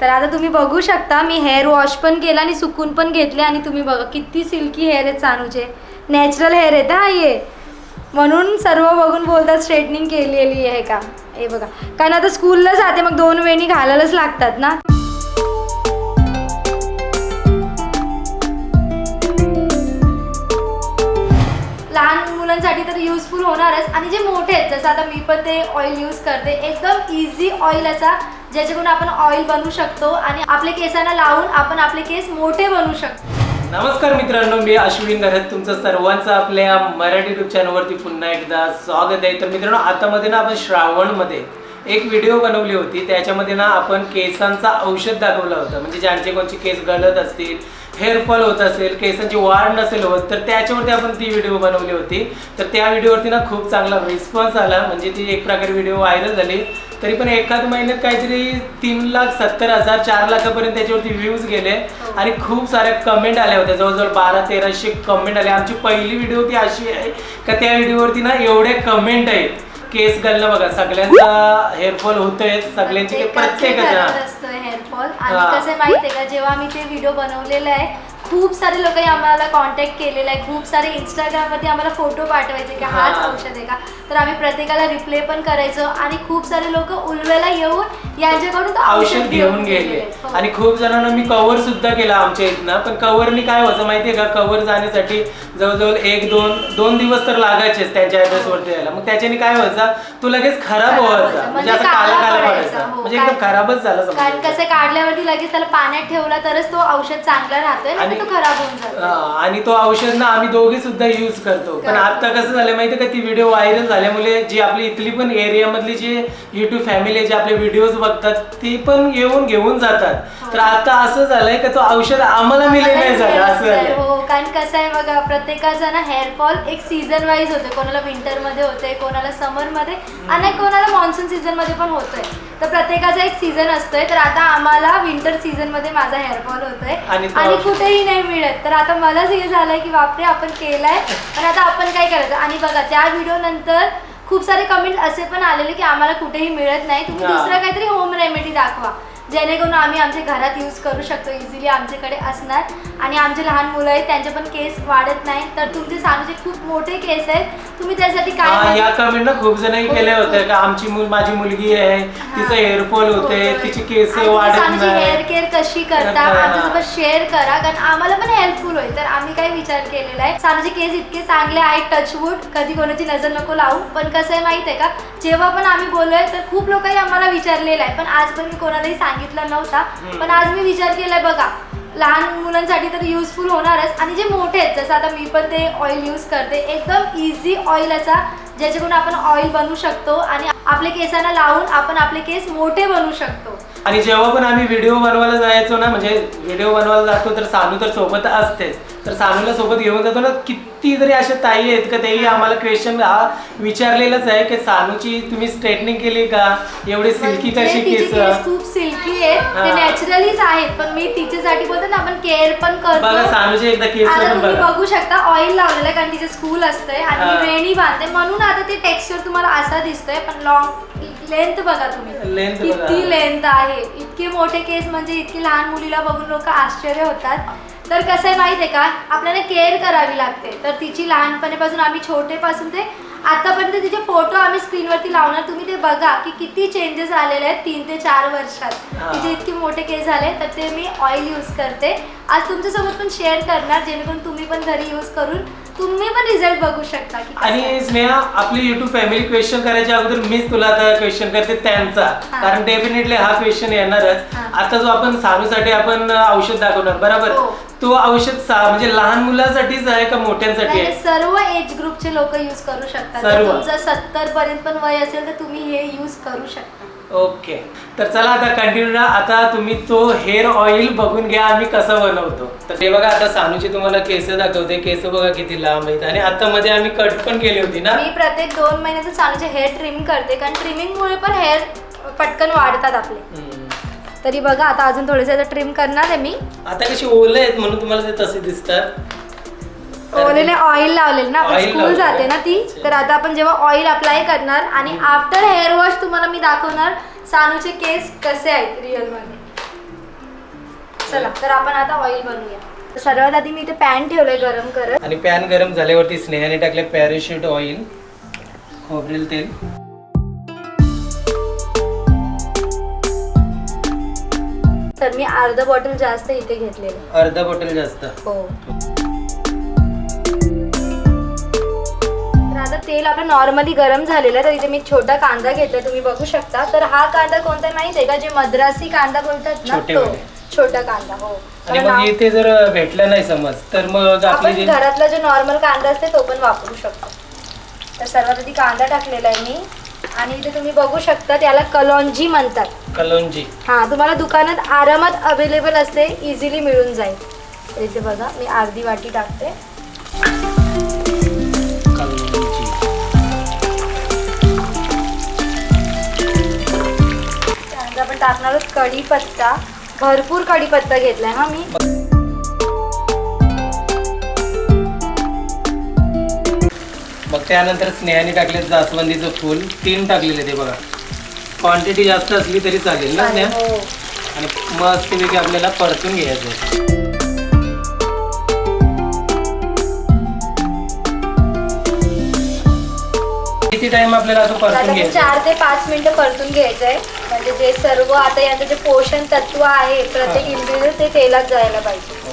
तर आता तुम्ही बघू शकता मी हेअर वॉश पण केला आणि सुकून पण घेतले आणि तुम्ही बघा किती सिल्की हेअर आहेत सानूचे. नॅचरल हेअर आहेत हा ये. म्हणून सर्व बघून बोलतात स्ट्रेटनिंग केलेली आहे का? हे बघा. कारण आता स्कूलला जाते मग दोन वेणी घालायलाच लागतात ना. लहान मुलांसाठी तर युजफुल होणारच. आणि जे मोठे आहेत जसं आता मी पण ते ऑइल यूज करते. एकदम इझी ऑइल असा ज्याच्याकडून आपण ऑइल बनवू शकतो आणि आपल्या केसांना लावून आपण आपले केस मोठे बनवू शकतो. नमस्कार मित्रांनो मी अश्विन घरत तुमचं सर्वांचं आपल्या मराठी युट्यूब चॅनलवरती पुन्हा एकदा स्वागत आहे. तर मित्रांनो आता मध्ये ना आपण श्रावणमध्ये एक व्हिडिओ बनवली होती. त्याच्यामध्ये ना आपण केसांचा औषध दाखवलं होतं. म्हणजे ज्यांचे कोणचे केस गळत असतील हेअरफॉल होत असेल केसांची वाढ नसेल होत तर त्याच्यावरती आपण ती व्हिडिओ बनवली होती. तर त्या व्हिडिओवरती ना खूप चांगला रिस्पॉन्स आला. म्हणजे ती एक प्रकारे व्हिडिओ व्हायरल झाली. तरी पण एखाद महिन्यात काहीतरी तीन लाख सत्तर हजार चार लाखापर्यंत त्याच्यावरती व्ह्यूज गेले. आणि खूप साऱ्या कमेंट आल्या होत्या. जवळजवळ बारा तेराशे कमेंट आले आमची पहिली व्हिडिओ ती अशी आहे का त्या व्हिडिओवरती ना एवढे कमेंट आहेत. केस गल्लं बघा. सगळ्यांचा हेअरफॉल होतोय. सगळ्यांचे एकाचे हेअरफॉल आणि. कसं आहे माहिती आहे का जेव्हा आम्ही ते व्हिडिओ बनवलेले आहे खूप सारे लोक आम्हाला कॉन्टॅक्ट केलेला आहे. खूप सारे इंस्टाग्रामवरती आम्हाला फोटो पाठवायचे की हाच हा. औषध आहे का? तर आम्ही प्रत्येकाला रिप्ले पण करायचो आणि खूप सारे लोक उलवेला येऊन यांच्याकडून औषध घेऊन गेले. हो. आणि खूप जणांना मी कव्हर सुद्धा केला आमच्या इथनं. पण कव्हरनी काय व्हायचं माहितीये का? कव्हर जाण्यासाठी जवळजवळ एक दोन दोन दिवस तर लागायचेच त्यांच्या ऍड्रेस वरती यायला. मग त्याच्याने काय व्हायचं? तो लगेच खराब व्हायचा. म्हणजे म्हणजे असं काला काला पडायचा. हो, म्हणजे एकदम खराबच झाला कारण कसं काढल्यावरती लगेच त्याला पाण्यात ठेवला तरच तो औषध चांगला राहतोय तो खराब होऊन जातो. हा, आणि तो औषध ना आम्ही दोघे सुद्धा युज करतो. पण. आता कसं झालं माहितीये का? ती व्हिडिओ व्हायरल झाल्यामुळे जी आपली इथली पण एरिया मधली जी युट्यूब फॅमिली जे आपले व्हिडिओज बघतात ती पण येऊन घेऊन जातात. तर आता असं झालंय का तो औषध आम्हाला मिळे नाही झालं असं हो कारण कसं आहे बघा प्रत्येकाचा ना हेअरफॉल एक सीझन वाईज होते कोणाला विंटरमध्ये होते कोणाला समरमध्ये आणि कोणाला मान्सून सीझनमध्ये पण होतोय. तर प्रत्येकाचा एक सीझन असतोय. तर आता आम्हाला विंटर सीझनमध्ये माझा हेअरफॉल होतोय. आणि तो- आणि कुठेही नाही मिळत. तर आता मलाच हे झालंय की बापरे आपण केलंय. पण आता आपण काय करायचं? आणि बघा त्या व्हिडिओ नंतर खूप सारे कमेंट असे पण आलेले की आम्हाला कुठेही मिळत नाही. तुम्ही. दुसरं काहीतरी होम रेमेडी दाखवा. जेणेकरून आम्ही आमच्या घरात यूज करू शकतो इझिली आमच्याकडे असणार. आणि आमचे लहान मुलं आहेत त्यांचे पण केस वाढत नाही. तर तुमचे सानूचे खूप मोठे केस आहेत. तुम्ही त्यासाठी काय या कमेंट ना खूप जणही केले होते. का आमची मुल माझी मुलगी आहे तिचं हेअरफॉल होते तिची केस वाढत हेअर केअर कशी करता. आमच्यासोबत शेअर करा कारण आम्हाला पण हेल्पफुल होईल. तर आम्ही काय विचार केलेला आहे? सानूचे केस इतके चांगले आहेत टचवूड कधी कोणाची नजर नको लावू. पण कसं आहे माहीत आहे का? जेव्हा पण आम्ही बोललोय तर खूप लोकांनी आम्हाला विचारलेलं आहे. पण आज पण मी कोणालाही सांगितलं नव्हता. पण आज मी विचार केलाय बघा लहान मुलांसाठी तर युजफुल होणारच. आणि जे मोठे आहेत जसं आता मी पण ते ऑइल यूज करते. एकदम इझी ऑइल असा ज्याच्याकडून आपण ऑइल बनवू शकतो आणि आपल्या केसांना लावून आपण आपले केस मोठे बनवू शकतो. आणि जेव्हा पण आम्ही व्हिडिओ बनवायला जायचो ना म्हणजे व्हिडिओ बनवायला जातो तर सानू तर सोबत असतेच. तर सानूला सोबत घेऊन जातो ना किती जरी अशा ताई आहेत का तेही आम्हाला क्वेश्चन हा विचारलेलंच आहे की सानूची तुम्ही स्ट्रेटनिंग केली का? एवढे सिल्की म्हणजे कशी तिचे केस? केस खूप सिल्की आहेत. ते हा. नॅचरलीच आहेत पण मी तिच्यासाठी बोलतो ना आपण केअर पण बघा करतो सानूचे एकदा केस आता पण तुम्ही बघा. बघू शकता ऑइल लावलेलं आहे कारण तिचे स्कूल असतंय आणि हा. मी वेणी बांधते म्हणून आता ते टेक्स्चर तुम्हाला असा दिसतोय पण लॉंग लेंथ बघा तुम्ही. Length बघा. किती लेंथ आहे. इतके मोठे केस म्हणजे इतकी लहान मुलीला बघून लोक आश्चर्य होतात. तर कसं आहे माहिती आहे का आपल्याला केअर करावी लागते तर तिची लहानपणीपासून आम्ही छोटेपासून ते आतापर्यंत तिचे फोटो आम्ही स्क्रीनवरती लावणार तुम्ही ते बघा की किती चेंजेस आलेले आहेत तीन ते चार वर्षात. तिचे इतके मोठे केस झाले तर ते मी ऑइल यूज करते आज तुमच्यासोबत पण शेअर करणार जेणेकरून तुम्ही पण घरी यूज करून तुम्ही पण रिझल्ट बघू शकता की. आणि स्नेहा आपली युट्यूब फॅमिली क्वेश्चन करायच्या अगोदर मीच तुला आता क्वेश्चन करते त्यांचा. कारण डेफिनेटली हा क्वेश्चन येणारच. आता जो आपण सानूसाठी आपण औषध दाखवणार बरोबर हो. तो औषध सा- म्हणजे लहान मुलांसाठीच आहे का मोठ्यांसाठी नाही, आहे? सर्व एज ग्रुपचे लोक यूज करू शकतात. सर्व. तुमचं सत्तर पर्यंत पण वय असेल तर तुम्ही हे यूज करू शकता. ओके. तर चला आता कंटिन्यू राहा आता तुम्ही तो हेअर ऑइल बघून घ्या आम्ही कसं बनवतो. तर ते बघा आता सानूची तुम्हाला केस दाखवते. केस बघा किती लांब आहेत. आणि आता मध्ये आम्ही कट पण केली होती ना? मी प्रत्येक दोन महिन्याचं चालूचे हेअर ट्रिम करते. कारण ट्रिमिंगमुळे पण हेअर पटकन वाढतात आपले. हम्म. तरी बघा आता अजून थोडेसे ट्रिम करणार आहे मी. आता कशी ओले आहेत म्हणून तुम्हाला ते तसे दिसतात. ओलेले ऑइल लावलेलं ना आपण स्कूल. जाते ना ती तर आता आपण जेव्हा ऑइल अप्लाय करणार आणि आफ्टर हेअर वॉश तुम्हाला मी दाखवणार सानूचे केस कसे आहेत रिअलमध्ये. चला तर आपण आता ऑइल बनवूया. सर्वात आधी मी इथे पॅन ठेवलंय गरम करत. आणि पॅन गरम झाल्यावरती स्नेहाने टाकले पॅराशूट ऑइल खोबरेल तेल. तर मी अर्ध बॉटल जास्त इथे घेतलेलं. अर्धा बॉटल जास्त. हो. तर आता तेल आपलं नॉर्मली गरम झालेलं आहे तर इथे मी छोटा कांदा घेतलाय तुम्ही बघू शकता. तर हा कांदा कोणता माहिती आहे का? जे मद्रासी कांदा बोलतात ना तो छोटेवाले. छोटा कांदा हो. आणि कारण मग आ- इथे जर भेटलं नाही समज तर मग आपली आपण जे घरातला जो नॉर्मल कांदा असते तो पण वापरू शकतो. तर सर्वात आधी कांदा टाकलेला आहे मी. आणि इथे तुम्ही बघू शकता त्याला कलॉन्जी म्हणतात. कलोंजी हा तुम्हाला दुकानात आरामात अवेलेबल असते इझिली मिळून जाईल. तर इथे बघा मी अर्धी वाटी टाकते. कलोंजी त्यानंतर आपण टाकणार आहोत कढीपत्ता. भरपूर कढीपत्ता घेतलाय हा मी. त्यानंतर स्नेहाने टाकले जास्वंदीचं फूल. तीन टाकलेले ते बघा. क्वांटिटी जास्त असली तरी चालेल ना स्नेहा? हो. आणि मस्तपैकी आपल्याला परतून घ्यायचं आहे. किती टाइम आपल्याला असं परतून आता घ्यायचं चार ते पाच मिनिटं परतून घ्यायचंय. म्हणजे जे सर्व आता याचं जे पोषण तत्व आहे प्रत्येक. इंग्रेडियंट ते तेलात जायला पाहिजे.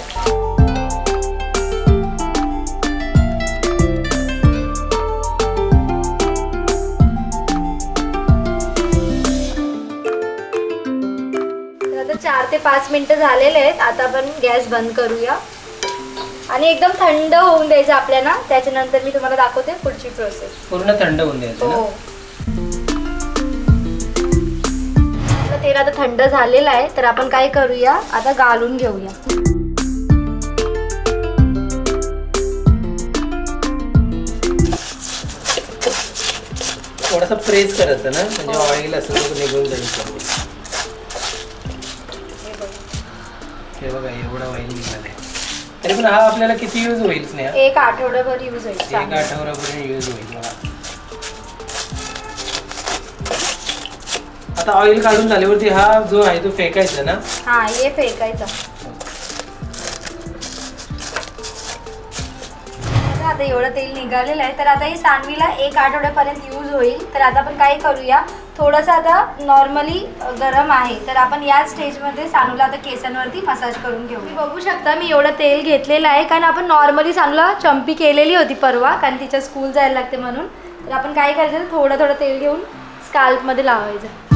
आता चार ते पाच मिनिटं झालेले आहेत. आता आपण गॅस बंद करूया. आणि एकदम थंड होऊन द्यायचं आपल्याला. त्याच्यानंतर मी तुम्हाला दाखवते पुढची प्रोसेस पूर्ण थंड होऊन द्यायचं हो. तेल आता थंड झालेलं आहे. तर आपण काय करूया? आता गालून घेऊया. थोडंसं प्रेस करायचं ना? म्हणजे. ऑइल असं निघून जाईल. हे बघा एवढा ऑइल निघालाय. तरी पण हा आपल्याला किती यूज होईल स्नेहा? एक आठवड्याभर यूज होईल एक चांगलं. आठवड्यापर्यंत यूज होईल मला आता ऑइल काढून झाल्यावरती हा जो आहे तो फेकायचा ना? हा हे फेकायचा बघा, आता एवढं तेल निघालेलं आहे. तर आता ही सानवीला एक आठवड्यापर्यंत यूज होईल. तर आता आपण काय करूया? थोडंसं आता नॉर्मली गरम आहे. तर आपण या स्टेजमध्ये सानूला आता केसांवरती मसाज करून घेऊ. तुम्ही बघू शकता मी एवढं तेल घेतलेलं आहे. कारण आपण नॉर्मली सानूला चंपी केलेली होती परवा. कारण तिच्या स्कूल जायला लागते म्हणून. तर आपण काय करायचं? थोडं थोडं तेल घेऊन स्काल्पमध्ये लावायचं.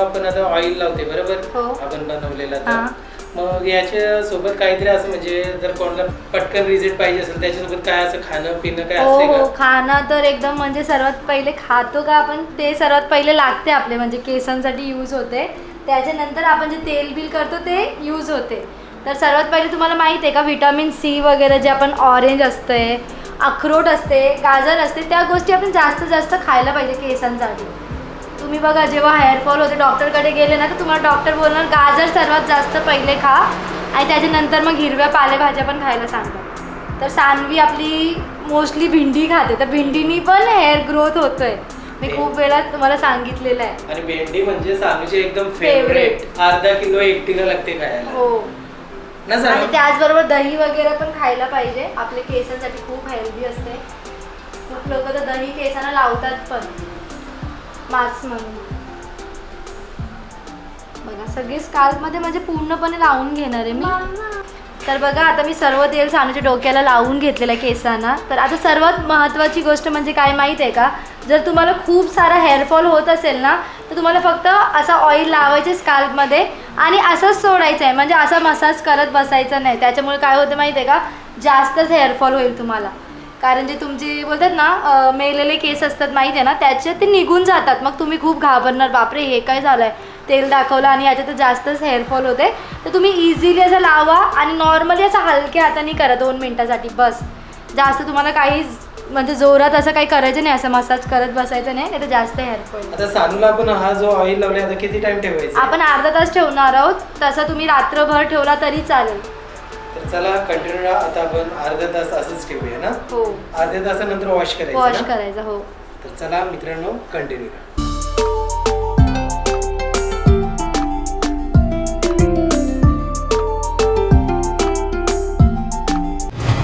आपण आता ऑइल लावते बरोबर? हो. आपण बनवलेला हा. तर मग याच्या सोबत काहीतरी असं म्हणजे जर कोणाला पटकन रिझल्ट पाहिजे असेल त्याच्यासोबत काय असं खाणं पिणं काय हो असते हो. का? खाणं तर एकदम म्हणजे सर्वात पहिले खातो का आपण? ते सर्वात पहिले लागते आपले म्हणजे केसांसाठी यूज होते. त्याच्यानंतर आपण जे तेल बिल करतो ते यूज होते. तर सर्वात पहिले तुम्हाला माहिती आहे का व्हिटॅमिन सी वगैरे जे आपण ऑरेंज असते अक्रोट असते गाजर असते त्या गोष्टी आपण जास्त जास्त खायला पाहिजे केसांसाठी. तुम्ही बघा जेव्हा हेअरफॉल होते डॉक्टरकडे गेले ना तर तुम्हाला डॉक्टर बोलणार गाजर सर्वात जास्त पहिले खा. आणि त्याच्यानंतर मग हिरव्या पालेभाज्या पण खायला सांगतात. तर सानवी आपली मोस्टली भेंडी खाते. तर भेंडीनी पण हेअर ग्रोथ होतोय. मी खूप वेळा तुम्हाला सांगितलेलं आहे. आणि भेंडी म्हणजे सानूची एकदम. फेवरेट अर्धा किलो एकटीला लागते खायला. हो. आणि त्याचबरोबर दही वगैरे पण खायला पाहिजे. आपल्या केसांसाठी खूप हेल्दी असते. खूप लोक तर दही केसांना लावतात पण. मास्क म्हणून बघा सगळी स्काल्पमध्ये म्हणजे पूर्णपणे लावून घेणार आहे मी. तर बघा आता मी सर्व तेल सानूच्या डोक्याला लावून घेतलेलं आहे केसांना. तर आता सर्वात महत्त्वाची गोष्ट म्हणजे काय माहीत आहे का? जर तुम्हाला खूप सारा हेअरफॉल होत असेल ना तर तुम्हाला फक्त असा ऑइल लावायचे स्काल्पमध्ये आणि असंच सोडायचं आहे. म्हणजे असा मसाज करत बसायचं नाही. त्याच्यामुळे काय होतं माहीत आहे का? जास्तच हेअरफॉल होईल तुम्हाला. कारण जे तुमचे बोलतात ना मेलेले केस असतात माहीत आहे ना त्याच्यात ते निघून जातात. मग तुम्ही खूप घाबरणार. बापरे हे काय झालं आहे तेल दाखवलं आणि याच्यात तर जास्तच हेअरफॉल होते. तर तुम्ही इझिली असं लावा आणि नॉर्मली असं हलक्या हाताने करा दोन मिनटासाठी. बस. जास्त तुम्हाला काही म्हणजे जोरात असं काही करायचं नाही असं मसाज करत बसायचं नाही नाही तर जास्त हेअरफॉल आता सानूला आपण हा जो ऑइल लावलाय आता किती टाइम ठेवायचा? आपण अर्धा तास ठेवणार आहोत. तसं तुम्ही रात्रभर ठेवला तरी चालेल. तर चला कंटिन्यू आता आपण अर्धा तास असंच ठेवूया ना? हो. अर्ध्या तासानंतर वॉश करायचं वॉश ना? करायचा हो. तर चला मित्रांनो कंटिन्यू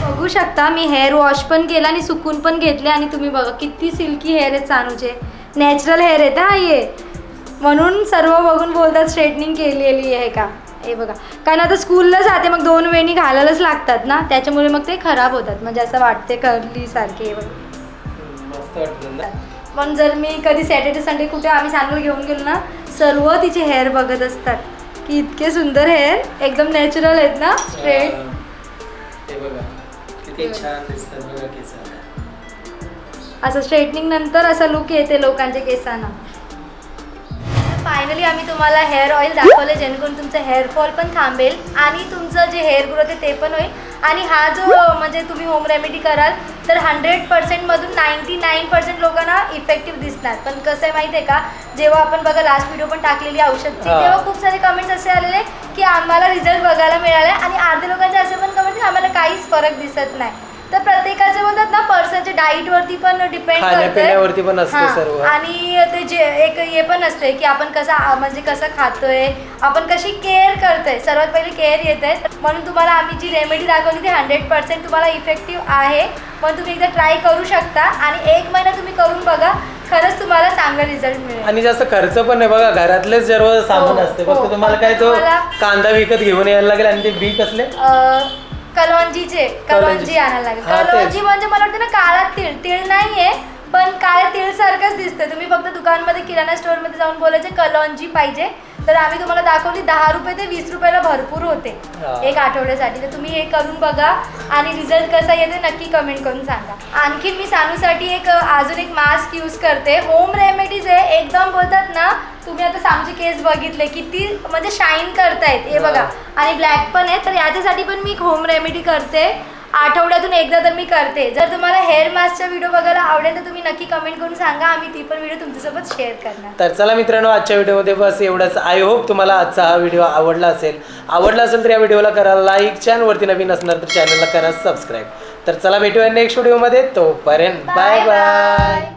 बघू शकता मी हेअर वॉश पण केला आणि सुकून पण घेतले आणि तुम्ही बघा किती सिल्की हेअर आहेत सानूचे नॅचरल हेअर आहेत हा ये? म्हणून सर्व बघून बोलतात स्ट्रेटनिंग केलेली आहे का? हे बघा. कारण आता स्कूलला जाते मग दोन वेणी घालायलाच लागतात ना? त्याच्यामुळे मग ते खराब होतात. म्हणजे असं वाटते कर्ली सारखे बघा. जर मी कधी सॅटर्डे संडे कुठे आम्ही सांगून घेऊन गेलो ना सर्व तिचे हेअर बघत असतात. की इतके सुंदर हेअर एकदम नॅचरल आहेत ना? स्ट्रेट असं स्ट्रेटनिंग नंतर असा लुक येते लोकांच्या केसांना. फायनली आम्ही तुम्हाला हेअर ऑइल दाखवलं जेणेकरून तुमचं हेअरफॉल पण थांबेल आणि तुमचं जे हेअर ग्रोथ आहे ते पण होईल. आणि हा जो म्हणजे तुम्ही होम रेमेडी कराल तर हंड्रेड पर्सेंटमधून नाईन्टी नाईन पर्सेंट लोकांना इफेक्टिव्ह दिसणार. पण कसं आहे माहिती आहे का? जेव्हा आपण बघा लास्ट व्हिडिओ पण टाकलेली औषधची. तेव्हा खूप सारे कमेंट्स असे आलेले की आम्हाला रिझल्ट बघायला मिळाले आणि अर्ध्या लोकांचे असे पण कमेंट आम्हाला काहीच फरक दिसत नाही. तर प्रत्येकाचे बोलतात ना पर्सनच्या डाईटवरती पण डिपेंड खाण्यापिण्यावरती पण असतं सर्व. आणि ते जे एक हे पण असते की आपण कसं म्हणजे कसं खातोय आपण कशी केअर करतोय. सर्वात पहिले केअर येत आहे म्हणून तुम्हाला आम्ही जी रेमेडी दाखवली ती हंड्रेड पर्सेंट तुम्हाला इफेक्टिव्ह आहे. पण तुम्ही एकदा ट्राय करू शकता. आणि एक महिना तुम्ही करून बघा खरंच तुम्हाला चांगला रिझल्ट मिळेल. आणि जास्त खर्च पण नाही. बघा घरातलेच सर्व सामान हो, असते. हो. फक्त तुम्हाला काय तो कांदा विकत घेऊन यायला लागेल. आणि ते बी कसले? कलवंजीचे कलवंजी. आणायला लागेल. हा, तेच. कलवंजी म्हणजे मला वाटतं ना काळा तीळ. तीळ नाहीये पण काळ्या तीळ सारखंच दिसतं. तुम्ही फक्त दुकानमध्ये किराणा स्टोअरमध्ये जाऊन बोलायचे कलवंजी पाहिजे. तर आम्ही तुम्हाला दाखवली दहा रुपये ते वीस रुपयाला भरपूर होते. एक आठवड्यासाठी. तर तुम्ही हे करून बघा आणि रिझल्ट कसा येते नक्की कमेंट करून सांगा. आणखी मी सानूसाठी एक अजून एक मास्क यूज करते. होम रेमेडीज आहे एकदम बोलतात ना तुम्ही आता सामचे केस बघितले किती म्हणजे शाईन करतायत. हे बघा. आणि ब्लॅक पण आहे. तर याच्यासाठी पण मी होम रेमेडी करते. आठवड्यातून एकदा तर मी करते. जर तुम्हाला हेअर मास्कचा व्हिडिओ बघायला आवडेल तर तुम्ही नक्की कमेंट करून सांगा. आम्ही ती पण व्हिडिओ तुमच्यासोबत शेअर करणार. तर चला मित्रांनो आजच्या व्हिडिओमध्ये बस एवढंच. आय होप तुम्हाला आजचा हा व्हिडिओ आवडला असेल. आवडला असेल तर या व्हिडिओला करा लाईक चॅनलवरती नवीन असणार तर चॅनलला करा सबस्क्राईब तर चला भेटूया नेक्स्ट व्हिडिओमध्ये तोपर्यंत बाय बाय